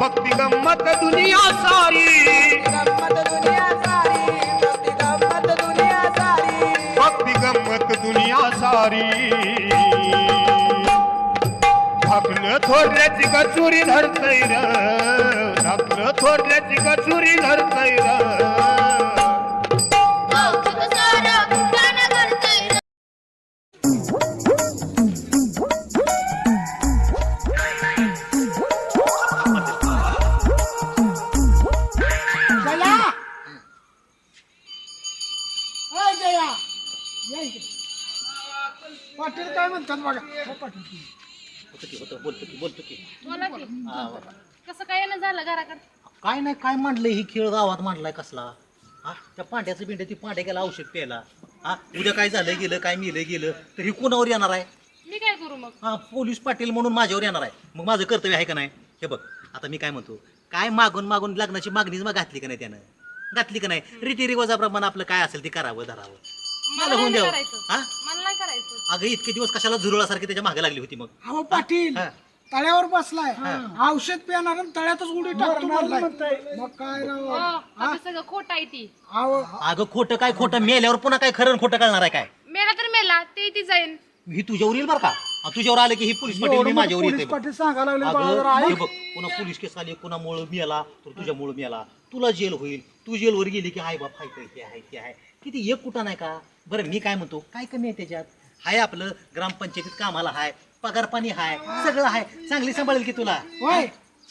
भक्ती गंमत दुनिया सारी। गंमत दुनिया सारी भक्ती गंमत दुनिया सारी। भक्ती गंमत दुनिया सारी। धाकलं थोरल्याची कचुरी धरतय र धाकलं थोरल्याची कचुरी धरतय र। की बोलतो की. बोला. की कसं काय येणं झालं घराकडे? काय नाही काय मांडलं ही खेळ गावात मांडलाय कसला? हा त्या पांड्याचं बिंड्या ती पांड्या गेला औषध प्यायला. हा उद्या काय झालं गेलं काय मिलं गेलं तर ही कोणावर येणार आहे? मी काय करू मग? हा पोलीस पाटील म्हणून माझ्यावर येणार आहे. मग माझं कर्तव्य आहे का नाही? हे बघ आता मी काय म्हणतो काय मागून मागून लग्नाची मागणीच मग घातली का नाही त्यानं? घातली का नाही? रीती रिवाजाप्रमाणे आपलं काय असेल ते करावं धरावं. मला मला होऊन नाही द्यावं. करायचं. हा? मला नाही करायचं. अगं इतके दिवस कशाला झुरळासारखी त्याच्यामागे लागली होती मग? अहो पाटील! हा. तळ्यावर बसलाय. औषध पिणार आणि तळ्यातच उडी टाकतो म्हणलाय. मग काय राव? आपलं सगळं खोट आहे ती. अगं खोटं काय खोटं? मेल्यावर पुन्हा काय खरं आणि खोटं कळणार आहे काय? मेला तर मेला ते ती जाईन. ही तुझ्यावर येईल बरं का? तुझ्यावर आलं की ही पोलीस पाटील मी माझ्यावर येते बघ. पाटील सांगायला लागले बाळा अगं, जरा हे ऐक. बघ पुन्हा पोलीस केस आली कुणामुळं मिळाला तर तुझ्यामुळं मिळाला तुला जेल होईल. तू जेलवर गेली की हाय बाप हाय तर हे आहे ते आहे. किती एक कुठं नाही का? बरं मी काय म्हणतो? काय कमी आहे त्याच्यात? हाय आपलं ग्रामपंचायतीत कामाला हाय. पगार पाणी हाय सगळं हाय चांगली सांभाळेल की तुला होय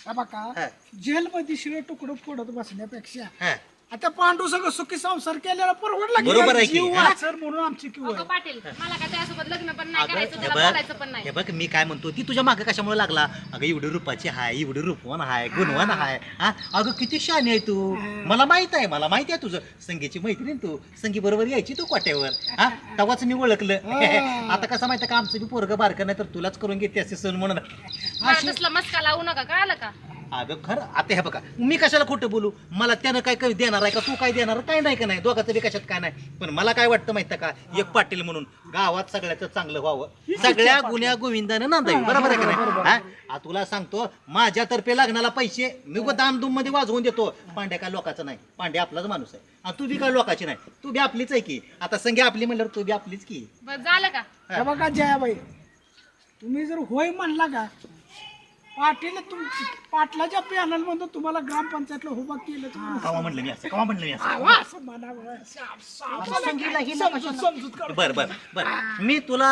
हा बघा हा. जेलमध्ये शिळे तुकडं फोडत बसण्यापेक्षा हा. आता पांडू सगळं सुखी संसार केलेला परवडला की बरोबर आहे की, जीव हा. वाचेल म्हणून आमची किंवा अगं पाटील मला काय त्यासोबत लग्न पण नाही अगं करायचं हे त्याला बघ बोलायचं पण नाही. हे बघ मी काय म्हणतो ती तुझ्या मागे कशामुळे लागला? अगं एवढी रूपाची हाय एवढी रूपवान हाय गुणवान हाय. हा? अगं किती शानी आहे तू? मला माहीत आहे मला माहिती आहे तुझं. संगीची मैत्रीण तू? संगी बरोबर यायची तू कोट्यावर. हा? तेव्हाच मी ओळखलं. आता कसं माहिती का आमचं बी पोरग बारकं नाही तर तुलाच करून घेते असे सण म्हणून. मला तसला मस्का लावू नका कळालं का? अगं खरं? आता हे बघा मी कशाला खोटं बोलू? मला त्यानं काय काही देणार आहे का? तू काय देणार? काय नाही का नाही? दोघाचं बी कशात काय नाही? पण मला काय वाटतं माहिती का? एक पाटील म्हणून. गावात सगळ्याचं चांगलं व्हावं. सगळ्या गुन्ह्या गोविंदानं नांदावी. बरोबर आहे का नाही? हा? आ, तुला सांगतो माझ्यातर्फे लागणारा पैसे मी दामदुममध्ये वाजवून देतो. पांड्या काय लोकांचं नाही. पांड्या आपलाच माणूस आहे. आणि तू बी काय लोकाची नाही. तू बी आपलीच आहे की. आता संगी आपली म्हणल्यावर तू बी आपलीच की. बस झालं का? हे बघा जयाबाई तुम्ही जर होय म्हणला का पाटील तुमची पाटलाच्या पॅनल मधून तुम्हाला ग्रामपंचायतला उभा केलं कवा म्हणलं मी असं? कवा म्हणलं मी असं? आवा असं म्हणावं. साप- साप- संगीला समजूत- समजूत काढ. बर बर बर. मी तुला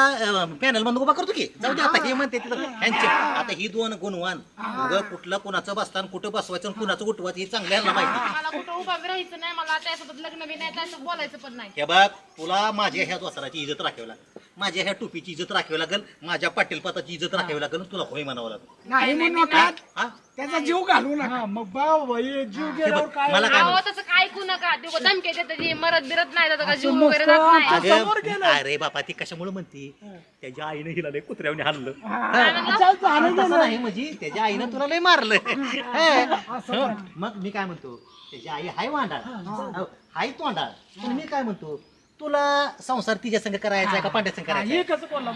पॅनल बंद उभा करतो की? जाऊ दे आता हे म्हणते तिथं ह्यांचे आता ही दोन गुणवान. उगं कुठलं कुणाचं बसतान कुठं बसवायचं आणि कुणाचं उठवायचं हे चांगलं यांना माहिती मला कुठं उभा बी राहायचं नाही मला त्यासोबत लग्न बी नाही त्यासोबत बोलायचं पण नाही. हे बघ तुला माझ्या ह्या दोसराची इज्जत राखावी लागेल माझ्या ह्या टोपीची इज्जत राखावी लागेल माझ्या पाटील पताची इज्जत राखावी लागेल तुला होय म्हणावं लागेल. नाही म्हणू नका हा? त्याचा जीव घालू नका. मग बाबा जीव हे गेल्यावर बघ, काय मला काय अहो म्हण- तसं काय ऐकू नका. ते धमके देतात ते मरत बिरत नाही त्याचा का जीव वगैरे राहत नाही. समोर अगं गेलं. अरे बापा ती कशामुळे म्हणती? त्याच्या आईनं हिला लय कुत्र्याने तसं नाही म्हणजे त्याच्या आईनं तुला लय मारलं. हे. मग मी काय म्हणतो त्याची आई हाय वांडाळ. हाय तोंडाळ. पण मी काय म्हणतो तुला संसार तिच्या संग करायचा आहे का पांड्या संग करायचा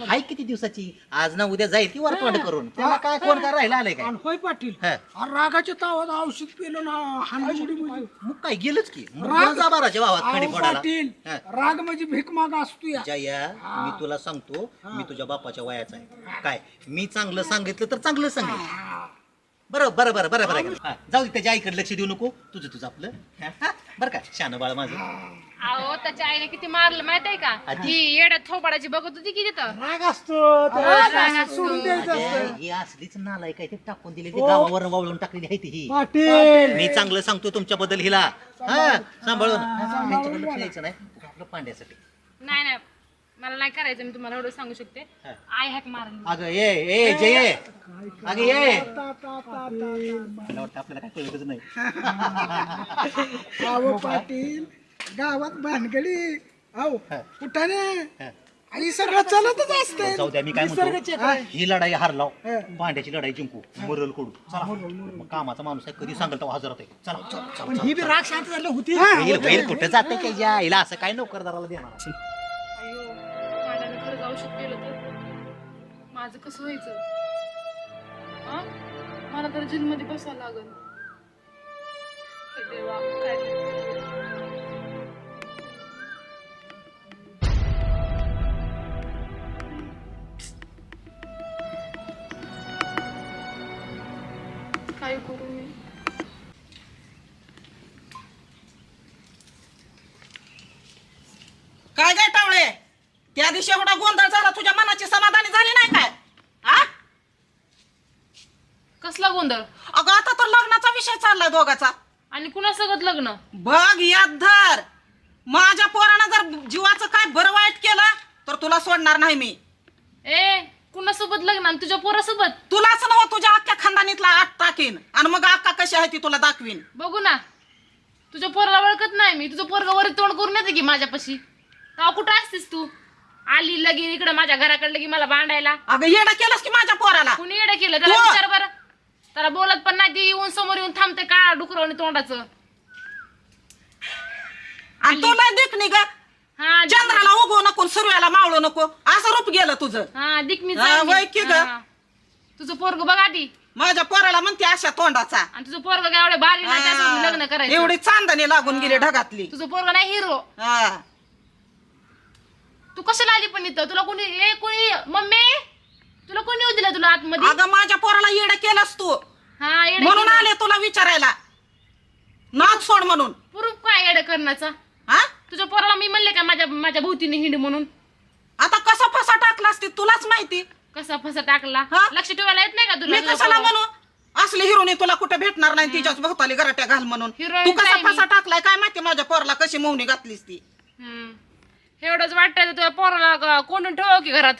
आहे? किती दिवसाची? आज ना उद्या जाईल ती वर तोंड करून? त्याला काय कोण काय राहिला आलंय काय? आणि होय पाटील. हा. अरे रागाच्या तावात औषध पिलो ना हानगुडी म्हणजे मग काय गेलंच की? मग राग- जा बाराच्या भावात खडी अहो, फोडायला पाटील हा. राग म्हणजे भीक माग असतो या. जया मी तुला सांगतो मी तुझ्या बापाच्या वयाचा आहे. काय? मी चांगलं सांगितलं तर चांगलं सांगेल. बरं बरं बरं बरं बरं हा, जाऊ दे त्याच्या आईकडे लक्ष देऊ नको. तुझं तुझं आपलं. हा, हा, बरं का शान बाळ माझं. अहो त्याच्या आईने किती मारलं माहीत आहे का? ती येड्यात थोबाडाची बघत होती की तिथं? राग असतो त्याला राग राग असतो. सोडून द्यायचं असतं. अगं, ही असलीच नालाय काय ते टाकून दिले ते गावावर वावळून टाकलेली आहे ती. ही पाटील! मी चांगलं सांगतो तुमच्याबद्दल हिला. हा सांभाळून. त्यांच्याकडे लक्ष द्यायचं नाही आपलं पांड्यासाठी. नाही नाही. मला नाही करायचं मी तुम्हाला एवढं सांगू शकते. आय हॅक मारन अगं ये ए जय ये. अगं ये. आता, आता, आता, आता, आता. मला वाटतं आपल्याला काय कळतच नाही. अहो पाटील गावात भानगडी. अहो हा. कुठाने हा. आई सगळं चालतच असते. जाऊ द्या मी काय निसर्गाचे म्हणतो काय? ही लढाई हारलाव. हा. पांड्याची लढाई जिंकू. मरल कोडू चला. मग कामाचा माणूस आहे कधी सांगेल तेव्हा हजर होते चला चला, चला, पण चला, ही बी. राग शांत झाली होती. बैल बैल कुठं जाते त्याच्या आईला असं काय नोकरदाराला देणार औषध केलं तर? माझं कसं व्हायचं? हा? मला तर जेलमध्ये बसावं लागल. देवा काय? कसला गोंधळ? अगं आता तर लग्नाचा विषय चाललाय दोघाचा. आणि कुणा सगत लग्न? बघ याद धर. माझ्या पोरानं जर जीवाचं काय बरं वाईट केलं तर तुला सोडणार नाही मी. ए कुणासोबत लग्न आणि तुझ्या पोरासोबत? तुलाच नव तुझ्या अख्ख्या खानदानीतला आठ टाकीन. आणि मग अक्का कशी आहे ती तुला दाखवीन. बघू ना. तुझ्या पोराला ओळखत नाही मी. तुझं पोरगा वर तोंड करून येते की माझ्यापाशी? तेव्हा कुठं असतेस तू? आली लगीन इकडे माझ्या घराकडे लगी मला भांडायला. अगं येडं केलंस की माझ्या पोराला. कुणी येडं केलं? त्याला विचार बरं. त्याला बोलत पण नाही ती येऊन समोर येऊन थांबते का डुकरवणी तोंडाचं. आणि तुला देख नि ग. हा चंद्राला उगवू नको सूर्याला मावळू नको. असं रूप गेलं तुझं. हा दिक मी हा, जाईन मी. वय की ग? हा. तुझं पोरग बघ आधी. माझ्या पोराला म्हणते अशा तोंडाचा. आणि तुझं पोरग काय एवढे भारी नाही त्याचं लग्न करायचं. एवढी चांदणी लागून गेली ढगातली. तुझं पोरग नाही हिरो. हा. तू कशाला आली पण इथं? तुला कोणी ए कोणी मम्मी? तुला कोणी येऊ दिलं तुला आतमध्ये? अगं माझ्या पोराला येडं केलंस तू. हा येडं म्हणून केलं. आले तुला विचारायला. नाच सोड म्हणून. प्रूफ काय येडं करण्याचा? हा? तुझ्या पोराला मी म्हणले का माझ्या माझ्या भोवतीने हिंड म्हणून? आता कसा फसा टाकलास ते तुलाच माहिती. कसा फसा टाकला? हा? लक्ष ठेवायला येत नाही का तुला मी कशाला पोरावर? म्हणू? असली हिरोनी तुला कुठे भेटणार नाही तिच्याच भोवताली गराट्या घाल म्हणून. तू कसा नाही मी. फसा टाकलाय काय माहिती माझ्या पोराला कशी मोहनी घातलीस ती. हम्म. एवढंच वाटतंय तर तुझ्या पोराला ग- कोंडून ठेवा की घरात?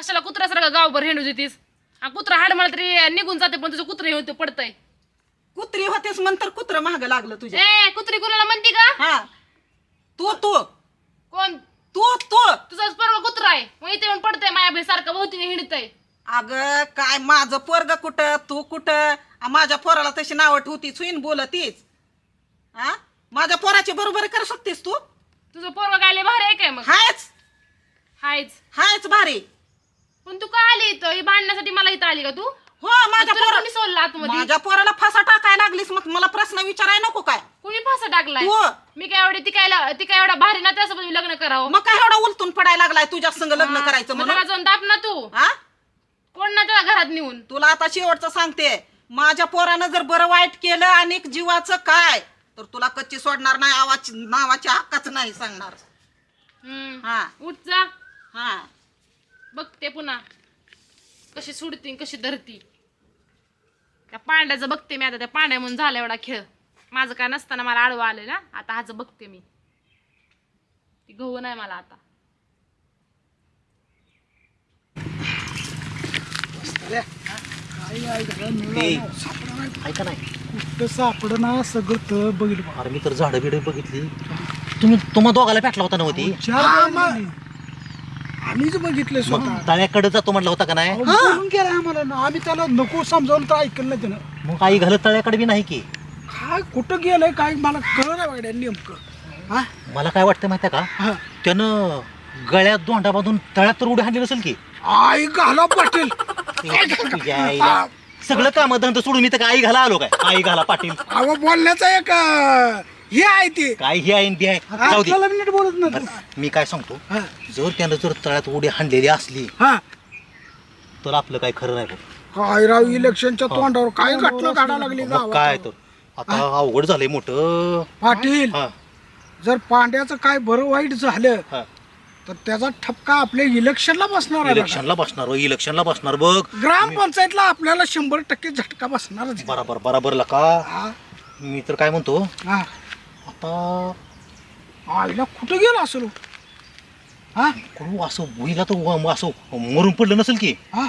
कशाला कुत्र्यासारखं गावभर हिंडू देतीस? हा कुत्रा हाड मला तरी निघून जाते पण तुझं कुत्र होतं पडतंय. कुत्री होतेस नंतर कुत्र महाग लागलं तुझ्या. ए कुत्री कोणाला म्हणते का? हा. तू तू. कोण? तू तू. तुझाच पोरगा कुत्रा आहे. मग इथे येऊन पडतंय माझ्या सारखं भोवतीने हिंडतय. अगं काय माझं पोरग कुठं तू कुठं? आ, माझ्या पोराला तशी नावं ठेवतीस सुईन बोलतीस. हा माझ्या पोराची बरोबरी करू शकतेस तू? तुझं पोरगा काय लय भारी आहे काय मग? हायच. हायच. हायच भारी. पण तू का आली इथं? ही भांडण्यासाठी मला इथं आली का तू? हो माझ्या तुला पोरा कोणी सोडलं आतमध्ये? माझ्या पोराला फासा टाकायला लागलीस मग मला प्रश्न विचारायला नको काय? कुणी फासा टाकलाय? तू मी काय एवढी ती काय ती काय एवढा भारी ना त्यासोबत मी लग्न करावं? मग काय एवढा उलटून पडायला लागलाय तुझ्या संग लग्न हा, करायचं मग म्हणून? त्याला जाऊन दाप ना तू. हा? कोण ना त्याला घरात नेऊन? तुला आता शेवटचं सांगते. माझ्या पोरानं जर बरं वाईट केलं आणि जीवाचं काय तर तुला कच्ची सोडणार नाही आवाज नावाची हक्काच नाही सांगणार. हम्म. हा. उठ जा. हा. बघते पुन्हा. कशी सुडती कशी धरती. त्या पांड्याचं बघते मी आता त्या पांड्या म्हणून झाला एवढा खेळ. माझं काय नसताना मला आडवं आलं ना आता हाच बघते मी. ती गहू नाही मला आता. ऐका नाही कुठं सापडं ना सगळं तळ बघितलं. बा. अरे मी तर झाडं बिडं बघितली. तुम्ही तुम्हा दोघाला भेटला होता नव्हती चार वेळा गेली. आम्हीच बघितले स्वतः. तळ्याकडे जातो म्हटलं होता का नाही? अहो, बोलून गेला आम्हाला ना. आम्ही त्याला नको समजावलं तर ऐकलं नाही त्यानं. मग आई घालत तळ्याकडे बी नाही की. काय कुठं गेलंय काय मला कळलं नाही नेमकं. हा? मला काय वाटतं माहिती का? हा. त्यानं गळ्यात दोंडा बांधून तळ्यात तर उडी हाणली नसेल की. आई घाला पाटील. तुझ्या आईला. सगळं काम धंद सोडून मी तर काय आई घाला आलो काय? आई घाला पाटील. अहो बोलण्याचं एक अं, हे आहे ते. काय ही आहे न ती आहे? जाऊ दे. आपल्याला नीट बोलत नाही बरं, मी काय सांगतो? हा. जर त्यानं जर तळ्यात उडी हाणलेली असली हा. तर आपलं काय खरं नाही बघ. काय राव इलेक्शनच्या तोंडावर काय घटना काढा लागली मग गावात. काय तर? आता अवघड झालंय मोठं. पाटील हा. जर पांड्याचं काय बरं वाईट झालं हा. तर त्याचा ठपका आपल्या इलेक्शनला बसणार आहे बघा. इलेक्शनला बसणार हो, इलेक्शनला बसणार बघ. ग्रामपंचायतला आपल्याला शंभर टक्के झटका बसणारच आहे. बराबर बराबर लका. हा, मी तर काय म्हणतो हा. आता आईला कुठं गेला असेल हो? करू असं? भुईला तर व- असं मरून पडलं नसेल की? हा?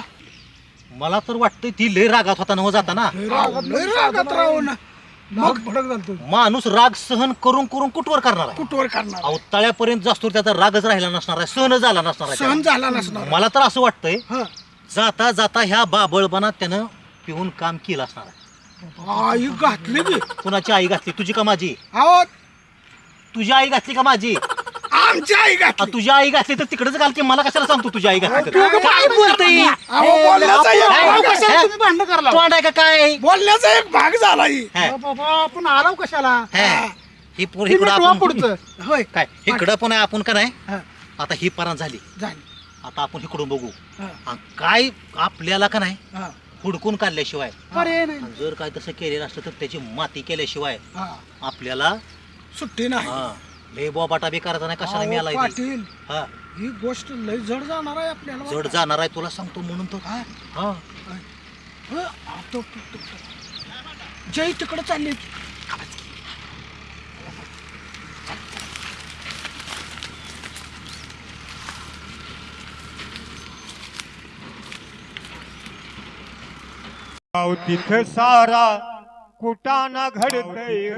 मला तर वाटतंय ती लय रागात होता न जाताना. लय रागात लय रागात राहू ना. मग भडक झालतो. माणूस राग सहन करून करून कुठवर करणार आहे? कुठवर करणार? अहो तळ्यापर्यंत जास्त त्याचा रागच राहिला नसणार आहे सहन झाला नसणार आहे सहन त्याला. झाला नसणार मला तर असं वाटतंय हा. जाता जाता ह्या बाबळपणात त्यानं पिऊन काम केलं असणार आहे. आई घातली की कुणाची आई घातली? तुझी का माझी? अहो तुझी आई घातली का माझी? आमची आई आ, घातली तुझी आई घातली तर तिकडेच घालते. मला कशाला सांगतो तुझी आई घातली तर? तू का काय बोलतोय? अहो, बोलण्याचा एक काय? भाग आहे. तुम्ही भांडण करायला तोंड आहे का काय? बोलण्याचा एक भाग झाला ही. हे. बाबा आपण आलो कशाला? हे. ही. पोर इकडं मिटवा आपण पुढचं. होय. काय? इकडं पण आहे आपण का नाही? हा, आता ही परान झाली. झाली. आता आपण इकडून बघू. हा, आणि काय आपल्याला का नाही? हा. हुडकून काढल्याशिवाय. पर्याय नाही. आणि जर काय तसं केलेलं असतं तर त्याची माती केल्याशिवाय हा, आपल्याला सुट्टी नाही. हा लय बोबाटा बी करायचा नाही कशाला अहो, मी आला पाटील हा. ही गोष्ट लय जड जाणार आहे आपल्याला जड जाणार आहे तुला सांगतो म्हणून हा, हा. ह, तो- तो- तो. जय तिकडे चालली. तिथ सारा कुटाना घडतय